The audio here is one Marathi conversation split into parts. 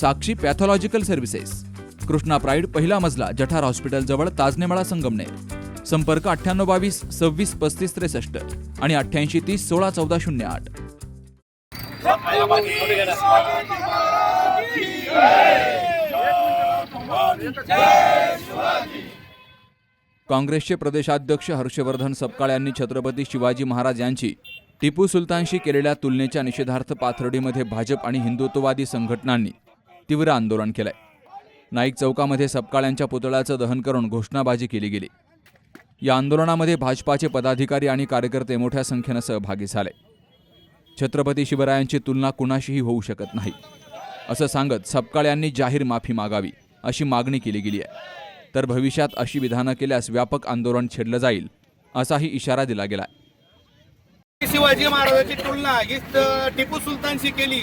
Sakshi pathological services. Krishna pride पहिला मजला जठार हॉस्पिटल जवळ ताजनेमाळा संगमनेर. संपर्क अठ्ठ्याण्णव बावीस सव्वीस पस्तीस त्रेसष्ट आणि अठ्ठ्याऐंशी तीस सोळा चौदा शून्य आठ. काँग्रेसचे प्रदेशाध्यक्ष हर्षवर्धन सपकाळ यांनी छत्रपती शिवाजी महाराज यांची टिपू सुलतानशी केलेल्या तुलनेच्या निषेधार्थ पाथर्डीमध्ये भाजप आणि हिंदुत्ववादी संघटनांनी तीव्र आंदोलन केलंय. नाईक चौकामध्ये सपकाळ यांच्या पुतळ्याचं दहन करून घोषणाबाजी केली गेली. या आंदोलनामध्ये भाजपाचे पदाधिकारी आणि कार्यकर्ते मोठ्या संख्येनं सहभागी झाले. छत्रपती शिवरायांची तुलना कुणाशीही होऊ शकत नाही. असं सांगत सपकाळ यांनी जाहीर माफी मागावी अशी मागणी केली गेली आहे. तर भविष्यात अशी विधानं केल्यास व्यापक आंदोलन छेडलं जाईल असाही इशारा दिला गेलाय. शिवाजी महाराजांची तुलना ही टिपू सुलतानशी केली.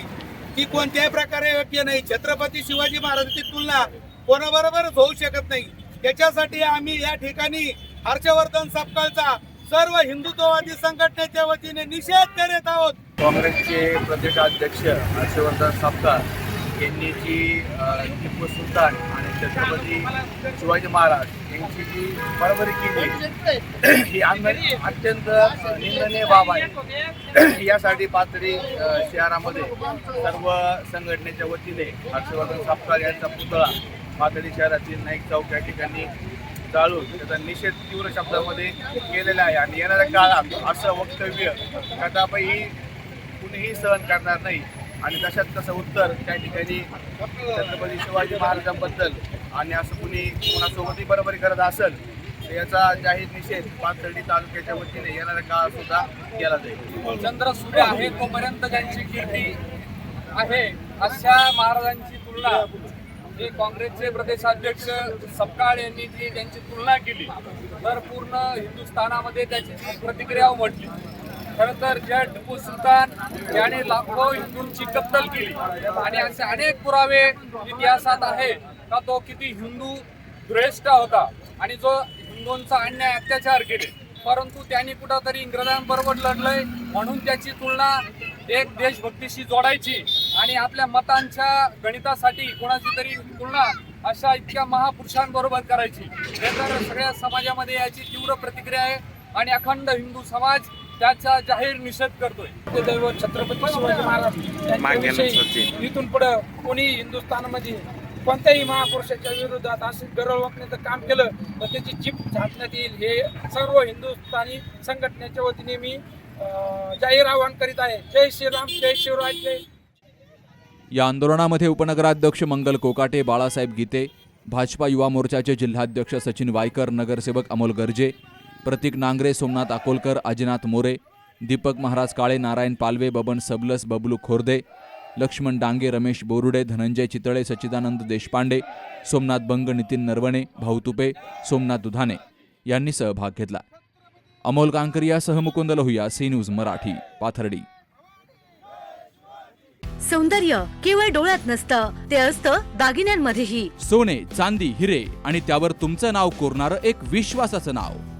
ती कोणत्याही प्रकारे योग्य नाही. छत्रपती शिवाजी महाराजांची तुलना कोणाबरोबरच होऊ शकत नाही. त्याच्यासाठी आम्ही या ठिकाणी हर्षवर्धन सपकाळचा सर्व हिंदुत्ववादी संघटनेच्या वतीने निषेध करत आहोत. काँग्रेसचे प्रदेशाध्यक्ष हर्षवर्धन सपकाळ यांनी जी टिपू सुलतान आणि छत्रपती शिवाजी महाराज यांची जी बरोबरी केली ही आम्ही अत्यंत निंदनीय बाब आहे. यासाठी पातळी शहरामध्ये सर्व संघटनेच्या वतीने हर्षवर्धन सापकार यांचा पुतळा पातळी शहरातील नाईक चौक या ठिकाणी जाळून त्याचा निषेध तीव्र शब्दामध्ये केलेला आहे. आणि येणाऱ्या काळात असं वक्तव्य कदापही कुणीही सहन करणार नाही. आणि तशात तसं उत्तर त्या ठिकाणी छत्रपती शिवाजी महाराजांबद्दल आणि असं कुणी कुणासोबतही बरोबरी करत असेल तर याचा जाहीर निषेध पाथर्डी तालुक्याच्या वतीने येणाऱ्या काळात सुद्धा केला जाईल. चंद्र सूर्य आहे तोपर्यंत ज्यांची कीर्ती आहे अशा महाराजांची तुलना जे काँग्रेसचे प्रदेशाध्यक्ष सपकाळ यांनी जी त्यांची तुलना केली तर पूर्ण हिंदुस्थानामध्ये त्याची जी प्रतिक्रिया उमटली. खरं तर ज्या टिपू सुलतान याने लाखो हिंदूंची कत्तल केली आणि असे अनेक पुरावे इतिहासात आहे का तो किती हिंदू द्रेष्ट होता आणि जो हिंदूंचा अन्याय अत्याचार केले. परंतु त्यांनी कुठंतरी इंग्रजांबरोबर लढलंय म्हणून त्याची तुलना एक देशभक्तीशी जोडायची आणि आपल्या मतांच्या गणितासाठी कोणाची तरी तुलना अशा इतक्या महापुरुषांबरोबर करायची. हे तर सगळ्या समाजामध्ये याची तीव्र प्रतिक्रिया आहे आणि अखंड हिंदू समाज त्याचा जाहीर निषेध करतोय. ते दैवत छत्रपती शिवाजी महाराज इथून पुढे कोणी हिंदुस्थानमध्ये कोणत्याही महापुरुषाच्या विरोधात असे गरळ वाकण्याचं काम केलं तर त्याची जीप झाकण्यात येईल. हे सर्व हिंदुस्थानी संघटनेच्या वतीने मी जाहीर आवाहन करीत आहे. जय श्रीराम जय शिवराय जय या आंदोलनामध्ये उपनगराध्यक्ष मंगल कोकाटे बाळासाहेब गीते भाजपा युवा मोर्चाचे जिल्हाध्यक्ष सचिन वायकर नगरसेवक अमोल गर्जे प्रतीक नांगरे सोमनाथ अकोलकर अजिनाथ मोरे दीपक महाराज काळे नारायण पालवे बबन सबलस बबलू खोर्दे लक्ष्मण डांगे रमेश बोरुडे धनंजय चितळे सच्चिदानंद देशपांडे सोमनाथ बंग नितीन नरवणे भाऊ तुपे सोमनाथ दुधाने यांनी सहभाग घेतला. अमोल कांकरियासह मुकुंद लोहिया सी न्यूज मराठी पाथर्डी. सौंदर्य केवळ डोळ्यात नसतं ते असतं दागिन्यांमध्येही. सोने चांदी हिरे आणि त्यावर तुमचं नाव कोरणारं एक विश्वासाचं नाव.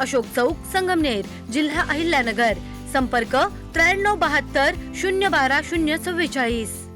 अशोक चौक संगमनेर जिल्हा अहिल्यानगर. संपर्क त्र्याण्णव बहात्तर शून्य बारा शून्य चव्वेचाळीस